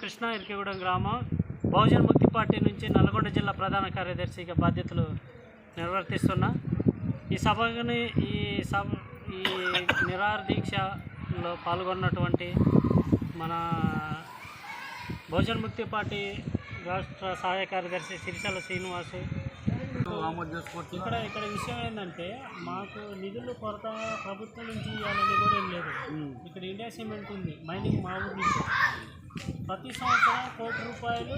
కృష్ణ ఇరికిగూడెం గ్రామం బహుజన్ ముక్తి పార్టీ నుంచి నల్గొండ జిల్లా ప్రధాన కార్యదర్శిగా బాధ్యతలు నిర్వర్తిస్తున్నా ఈ సభని ఈ సభ ఈ నిరాహార దీక్షలో పాల్గొన్నటువంటి మన బహుజన్ ముక్తి పార్టీ రాష్ట్ర సహాయ కార్యదర్శి సిరిసల శ్రీనివాసు ఆమోద్ చేసుకోవచ్చు ఇక్కడ ఇక్కడ విషయం ఏంటంటే మాకు నిధులు కొరత ప్రభుత్వం నుంచి ఇవ్వాలని కూడా ఏం లేదు. ఇక్కడ ఇండియా సిమెంట్ ఉంది మైనింగ్ మా ఊరు నుంచి. ప్రతి సంవత్సరం కోటి రూపాయలు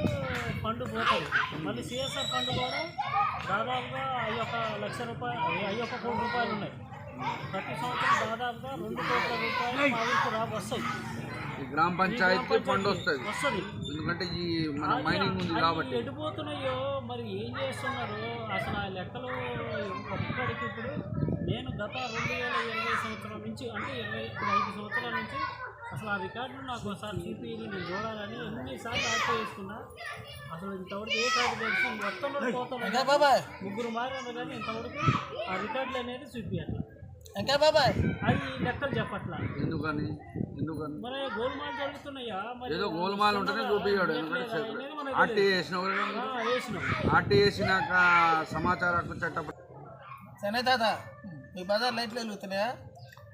ఫండ్ పోతుంది మళ్ళీ సిఎస్ఆర్ ఫండ్ కూడా దాదాపుగా అయ్యొక లక్ష రూపాయలు అయ్యొక కోటి రూపాయలు ఉన్నాయి. ప్రతి సంవత్సరం దాదాపుగా రెండు కోట్ల రూపాయలు మా ఊరికి రా వస్తాయి. గ్రామ పంచాయతీ ఫండ్ వస్తుంది. వస్తుంది. ఎందుకంటే ఈ మన మైనింగ్ ఉంది కాబట్టి. ఎడిపోతున్నాయో మరి ఏం చేస్తున్నారు? అసలు ఆ లెక్కలు ఒక్కడికి ఇప్పుడు నేను గత రెండు వేల ఇరవై సంవత్సరం నుంచి అంటే ఇరవై ఇప్పుడు ఐదు సంవత్సరాల నుంచి అసలు ఆ రికార్డులు నాకు ఒకసారి చూపి నేను చూడాలని ఎన్నిసార్లు ఆర్టీ చేసుకున్నా. అసలు ఇంతవరకు ఏ కార్డు తెలిసి మొత్తంలో పోతాను ముగ్గురు మారారు కానీ ఇంతవరకు ఆ రికార్డులు అనేది చూపించాలి ఇంకా బాబాయ్. అది లెక్కలు చెప్పట్లా. ఎందుకని? ఎందుకని? మరి గోల్మాల్ జరుగుతున్నాయా? ఏదో గోల్మాల్ ఉంటేనే చూపించాడు ఎందుకంటే ఆర్టీ వేసినాం ఆర్టీ వేసినాక సమాచార హక్కు చట్టం సరే తాత మీ బజార్ లైట్లు వెలుగుతున్నాయా?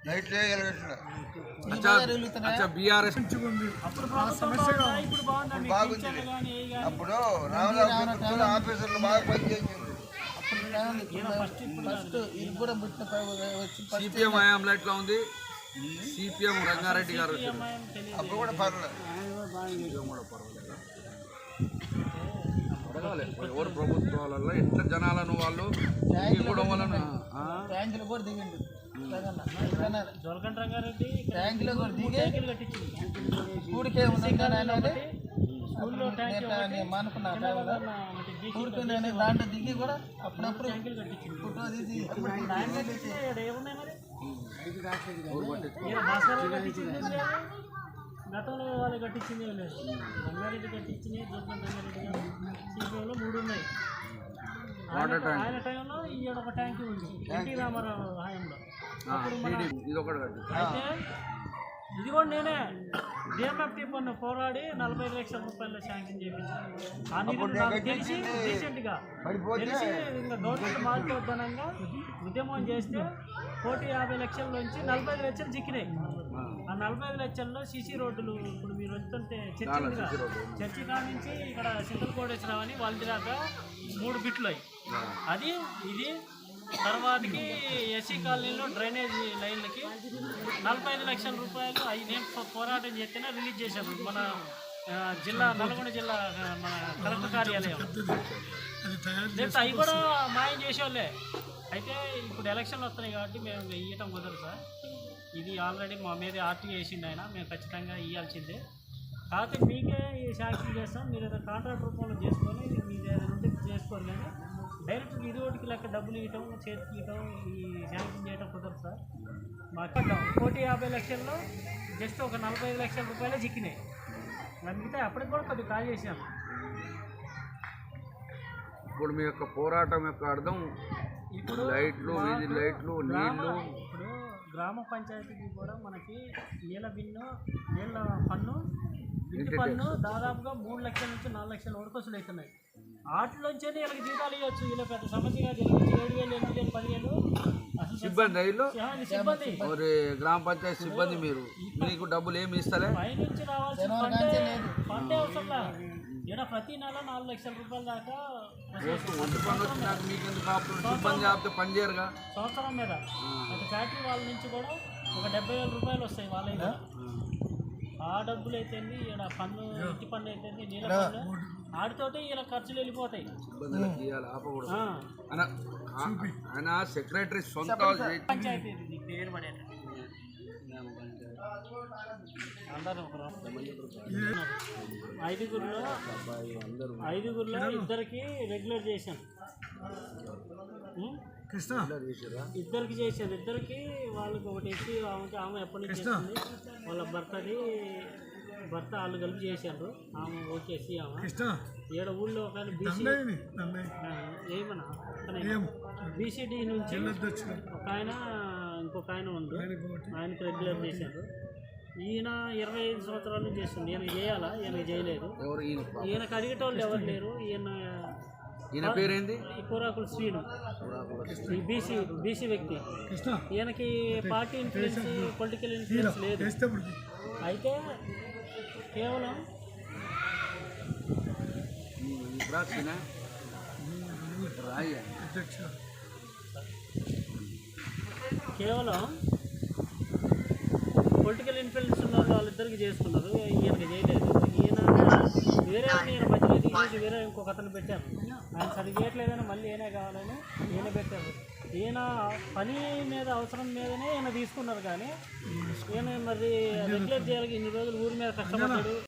లైట్లే వెలుగుతున్నాయా. బీఆర్ఎస్ అప్పుడు బాగుందా? అప్పుడు ఆఫీసర్లు బాగా పనిచేసింది ఫస్ట్ ఇది కూడా పుట్టిన సిపిఎం హయాంలో ఎట్లా ఉంది. సిపిఎం రంగారెడ్డి గారు. అప్పుడు కూడా అడగాలి. ఎవరు ప్రభుత్వాలలో ఎట్లా జనాలను వాళ్ళు కూడా వాళ్ళను ఆ, ట్యాంకులు కూడా దిగిండు. జోలకంట రంగారెడ్డి ట్యాంకులో కూడా దిగి కూడికే ఉంది స్కూల్లో ట్యాంక్ దాంట్లో దిగి కూడా అప్పుడప్పుడు ట్యాంకులు కట్టించింది ఫోటో తీసి. గతంలో వాళ్ళు కట్టించింది లేదు. రంగారెడ్డి కట్టించింది జోలకంట రంగారెడ్డి గారు. సిపిఎంలో మూడు ఉన్నాయి. ఆయన టైంలో ఈయన ఒక ట్యాంక్ ఉంది. ఎన్టీ రామారావు హయాంలో. ఇది కూడా నేనే. డిఎంఎఫ్టీ పన్ను పోరాడి నలభై ఐదు లక్షల రూపాయలు శాంక్షన్ చేయించాను ఆ నిధులు నాకు తెలిసి రీసెంట్గా తెలిసి ఇంకా గవర్నమెంట్ మారుతోద్దనంగా ఉద్యమం చేస్తే కోటి యాభై లక్షల నుంచి నలభై ఐదు లక్షలు చిక్కినాయి. ఆ నలభై ఐదు లక్షల్లో సిసి రోడ్డులు ఇప్పుడు మీరు వస్తుంటే చర్చి ఉందిగా చర్చి కాడ నుంచి ఇక్కడ సింతల కోడేశ్వరం వాళ్ళ దాకా మూడు బిట్లు అయ్యి. అది ఇది తర్వాతకి ఎస్సీ కాలనీలో డ్రైనేజ్ లైన్లకి నలభై ఐదు లక్షల రూపాయలు అవి నేను పోరాటం చేస్తేనే రిలీజ్ చేశారు మన జిల్లా నల్గొండ జిల్లా మన కలెక్టర్ కార్యాలయం. లేకపోతే అవి కూడా మాయం చేసేవాళ్ళే. అయితే ఇప్పుడు ఎలక్షన్లు వస్తున్నాయి కాబట్టి మేము ఇవ్వటం కుదరదు సార్. ఇది ఆల్రెడీ మా మీద ఆర్టీ వేసిండు ఆయన. మేము ఖచ్చితంగా ఇవ్వాల్సిందే కాకపోతే మీకే ఈ శాంక్షన్ చేస్తాం. మీరు ఏదో కాంట్రాక్ట్ రూపంలో చేసుకొని మీరు ఏదైనా ఉంటే చేసుకోరు కానీ డైరెక్ట్ ఇది ఒకటికి లెక్క డబ్బులు ఇవ్వటం చేతికి ఇవ్వటం ఈ శాంక్షన్ చేయటం కుదరదు సార్. మాకు కోటి యాభై లక్షల్లో జస్ట్ ఒక నలభై ఐదు లక్షల రూపాయలే చిక్కినాయి. మిగతా అప్పటికి కూడా కొద్దిగా కాల్ చేశాను ఇప్పుడు మీ యొక్క పోరాటం యొక్క అర్థం ఇప్పుడు లైట్లు వీధి లైట్లు నీళ్ళు. ఇప్పుడు గ్రామ పంచాయతీకి కూడా మనకి నీళ్ళ బిన్ను నీళ్ళ పన్ను ఇంటి పన్ను దాదాపుగా మూడు లక్షల నుంచి నాలుగు లక్షల వరకు వసూలు అవుతున్నాయి వాటిలోంచే వీళ్ళకి జీతాలు ఇవ్వచ్చు. వీళ్ళ పెద్ద సమస్యగా జరిగింది. ఏడు వేలు ఎనిమిది వేలు పదివేలు. సిబ్బంది ఇది సిబ్బంది. మరి గ్రామ పంచాయతీ సిబ్బంది మీరు. మీకు డబ్బులు ఏమి ఇస్తలే? పైనుంచి రావాల్సిన పంటే పంటే అవసరంలా ఈడ ప్రతి నెల నాలుగు లక్షల రూపాయల దాకా మీకు పని చేయరుగా? సంవత్సరం మీద. అటు ఫ్యాక్టరీ వాళ్ళ నుంచి కూడా ఒక డెబ్బై వేల రూపాయలు వస్తాయి వాళ్ళ ఆ డబ్బులు అయితే ఈడ పన్ను ఇంటి పన్ను అయితే నీళ్ళ పన్ను. ఆడితోటి ఇలా ఖర్చులు వెళ్ళిపోతాయి. సెక్రటరీ సొంత పంచాయతీ పేరు పడేట. ఐదుగురిలో ఐదుగురిలో ఇద్దరికి రెగ్యులర్ చేశాను. ఉం? ఇద్దరికి చేశాను. ఇద్దరికి వాళ్ళకి ఒకటి ఇచ్చి ఆమెకి ఆమె ఎప్పటి నుంచి చేస్తుంది వాళ్ళ భర్తది భర్త వాళ్ళు కలిపి చేశారు. ఆమె ఓకేసి ఆమె. ఏడ ఊళ్ళో ఒక ఆయన బీసీ ఏమన్నా? బీసీడీ నుంచి ఒక ఆయన ఇంకొక ఆయన ఉండు. ఆయనకి రెగ్యులర్ చేశారు. ఈయన ఇరవై ఐదు సంవత్సరాల నుంచి చేస్తుంది ఈయన చేయాలా? ఈయన చేయలేదు. ఈయనకు అడిగేటోళ్ళు ఎవరు లేరు? ఈయన ఈయన పేరేంది? ఈ కూరాకులు శ్రీను. ఈ బీసీ బీసీ వ్యక్తి. ఈయనకి పార్టీ ఇన్ఫ్లుయెన్స్ పొలిటికల్ ఇన్ఫ్లుయెన్స్ లేదు. అయితే కేవలం కేవలం పొలిటికల్ ఇన్ఫ్లుయెన్స్ ఉన్న వాళ్ళు వాళ్ళిద్దరికి చేసుకున్నారు. ఈయనకి చేయలేదు. వేరే నేను ఈయన తీసేసి వేరే ఇంకొక అతను పెట్టారు ఆయన సరిగ్గా మళ్ళీ ఈయనే కావాలని ఈయన పెట్టారు. ఈయన పని మీద అవసరం మీదనే ఈయన తీసుకున్నారు కానీ ఈయన మరి రెగ్యులేట్ చేయాలి ఇన్ని రోజులు ఊరి మీద కష్టపడ్డాడు.